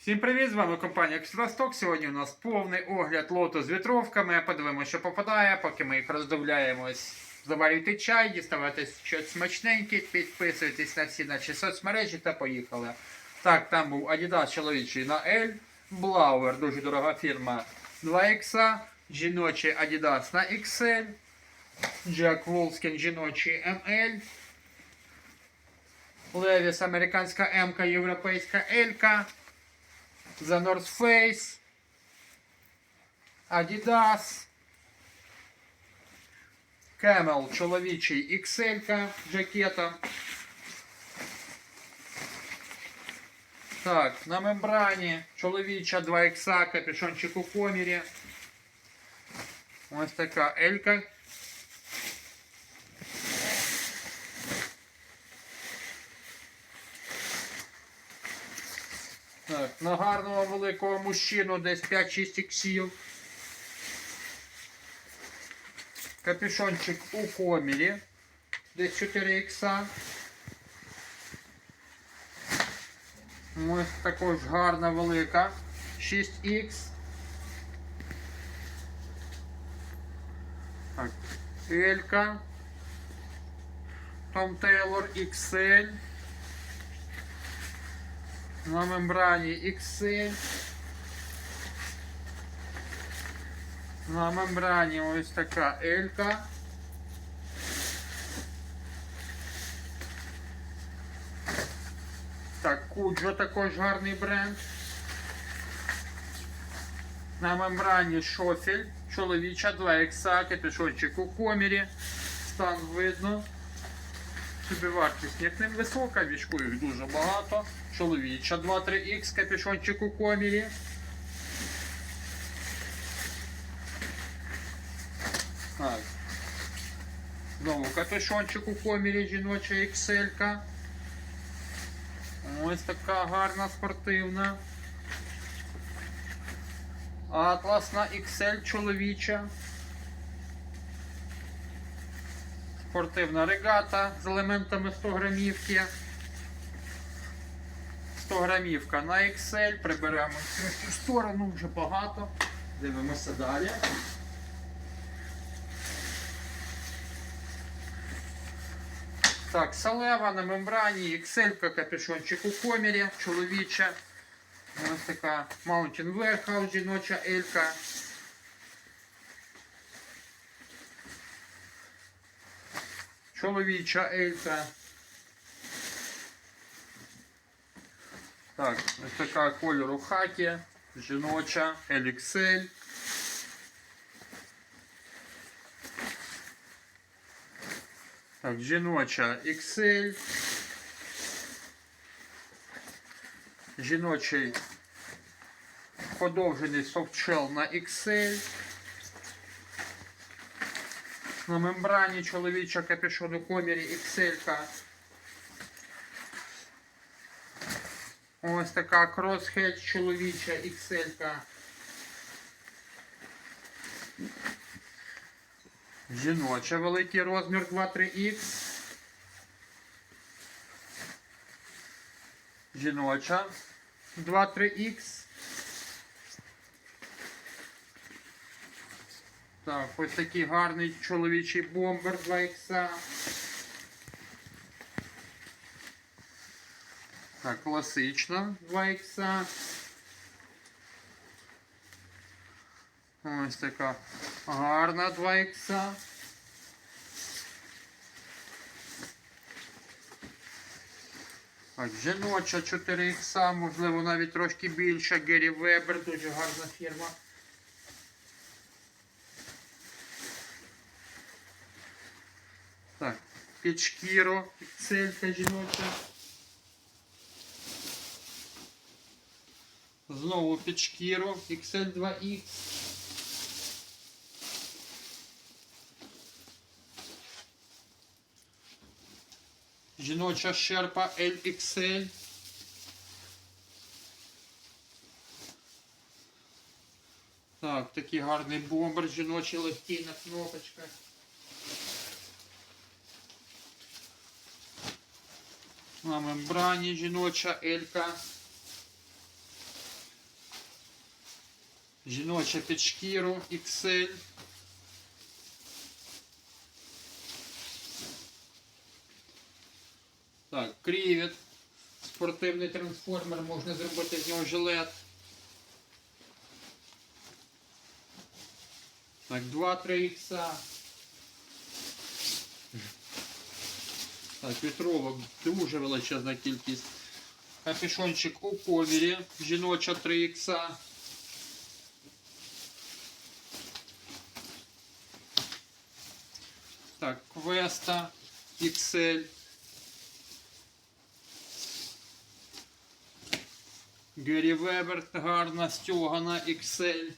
Всім привіт! З вами компанія Екстрасток. Сьогодні у нас повний огляд лоту з вітровками. Подивимося, що попадає, поки ми їх роздивляємось. Заварюйте чай, діставайте щось смачненьке, підписуйтесь на всі наші соцмережі та поїхали. Так, там був Adidas чоловічий на L, Blauer, дуже дорога фірма 2X, жіночий Adidas на XL, Jack Wolfskin жіночий ML, Levi's американська М, європейська L, The North Face, Adidas, Camel чоловічий XL жакета. Так, на мембрані чоловіча 2X, капюшончик у комірі. Ось така Елька. Так, на гарного великого мужчину десь 5-6 іксів. Капюшончик у комірі. Десь 4 ікса. Ось також гарна велика. 6х. Так, Елька. Том Тейлор XL. На мембрані XL. На мембрані ось така Елька. Так, Куджо також гарний бренд. На мембрані шофель, чоловіча 2 ікса, капюшончик у комірі. Стан видно. Собівартість їх не висока, їх дуже багато. Чоловіча 2-3Х, капюшончик у комірі. Так. Знову капюшончик у комірі, жіноча XL. Ось така гарна спортивна. Атласна XL чоловіча. Спортивна регата з елементами 100 грамівки. 100 грамівка на XL. Приберемо цю сторону вже багато. Дивимося далі. Так, салева на мембрані, XL, капюшончик у комірі, чоловіча. Ось така Mountain Warehouse, жіноча Елька. Чоловіча Елька. Так, ось така кольору хакі, жіноча, LXL. Так, жіноча XL. Жіночий подовжений софтшел на XL. На мембрані чоловіча у комірі XL. Ось така кросхедж чоловіча XL. Жіноча великий розмір 2-3Х. Жіноча 2-3Х. Так, ось такий гарний чоловічий бомбер 2Х. Так, класична 2Х. Ось така гарна 2 ікса. Так, жіноча 4 ікса, можливо навіть трошки більша. Гері Вебер, дуже гарна фірма. Так, під шкіру, целька жіноча. Знову під шкіру, XL 2X. Жіноча шерпа LXL. Так, такий гарний бомбер жіночий легкий на кнопочках. На мембрані жіноча Елька. Жіноча під шкіру XL. Так, крівет. Спортивний трансформер, можна зробити з нього жилет. Так, 2-3 ікса. Так, вітровок дуже величезна кількість. Капюшончик у ковірі, жіноча 3 ікса. Так, Квеста XL. Гері Вебер гарна стьогана XL.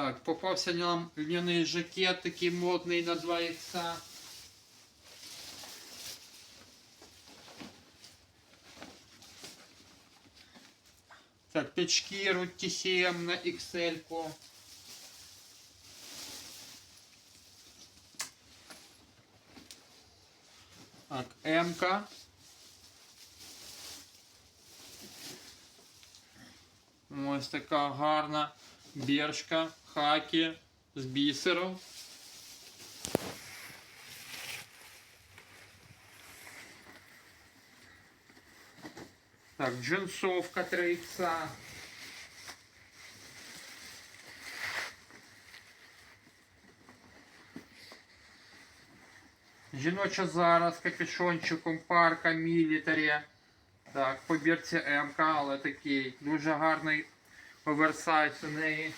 Так, попався нам льняний жакет, такий модний на 2 ікса. Так, під шкіру TCM на XL. -ку. Так, М-ка. Ось така гарна біршка, хакі з бісером. Так, джинсовка 3 ікса. Жіноча зараз капюшончиком парка мілітарі. Так, по бірці МК, але такий дуже гарний оверсайз у неї.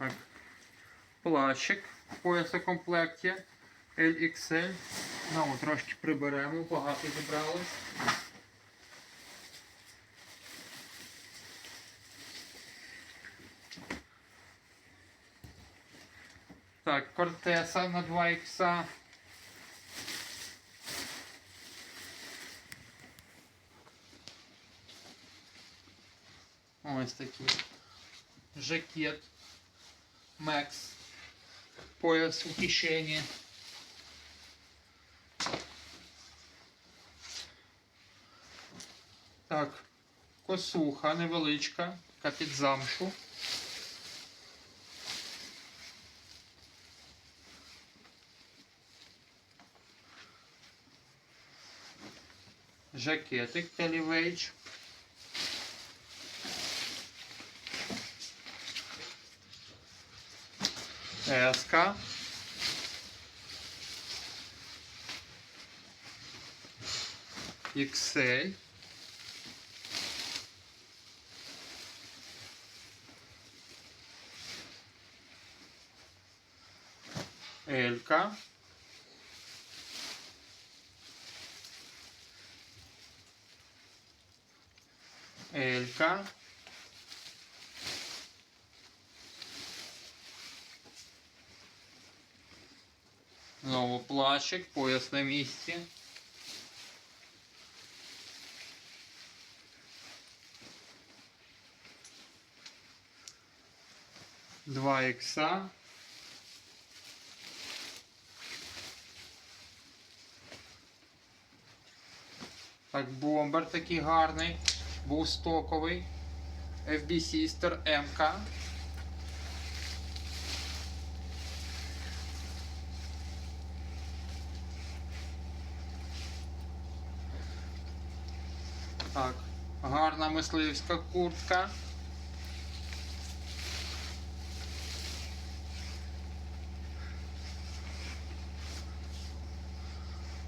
Так. Плащик в поясокомплекті LXL. Ну, трошки приберемо, багато зібралось. Так, Кортеса на 2 ікса. Ось такий жакет Макс. Пояс у кишені. Так, косуха невеличка, яка під замшу. Жакетик Телівейдж. Еска. XL. Елька. Елька. Знову плащик, пояс на місці. Два ікса. Так, бомбер такий гарний. Був стоковий. FB Sister MK. Так, гарна мисливська куртка.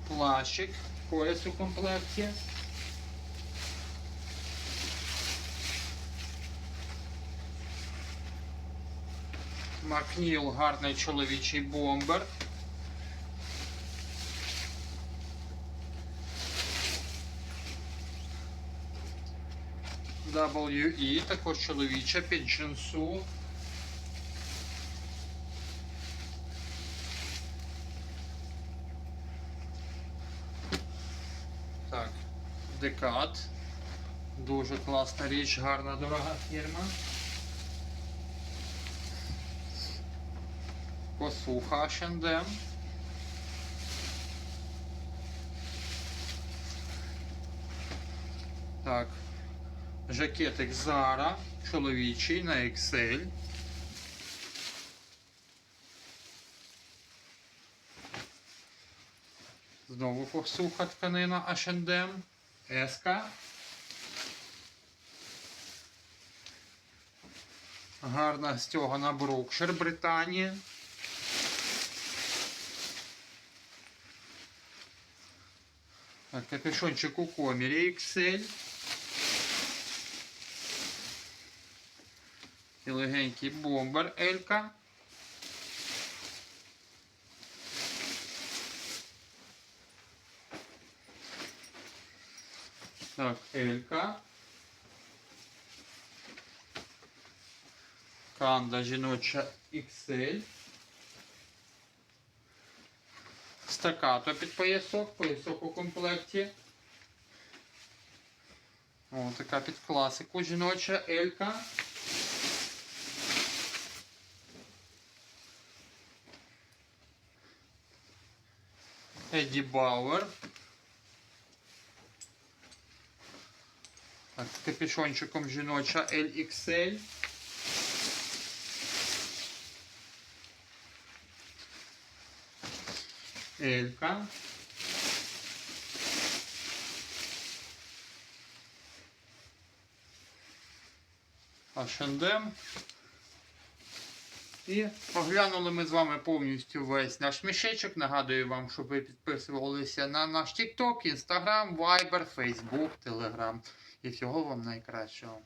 Плащик, пояс у комплекті. Макніл гарний чоловічий бомбер. WE, також чоловіча під джинсу. Так, декат. Дуже класна річ, гарна, дорога фірма. Косуха H&M. Так. Жакетик Zara, чоловічий на XL. Знову повсуха тканина H&M. Еска. Гарна стьогана Брукшир Британія. Так, капюшончик у комірі XL. І легенький бомбер Елька. Так, Елька. Канда жіноча XL. Стакато під поясок, поясок у комплекті. О, така під класику жіноча Елька. Еді Бауер. Так, капюшончиком жіноча LXL. Елька. H&M. І оглянули ми з вами повністю весь наш мішечок. Нагадую вам, щоб ви підписувалися на наш TikTok, Instagram, Viber, Facebook, Telegram. І всього вам найкращого.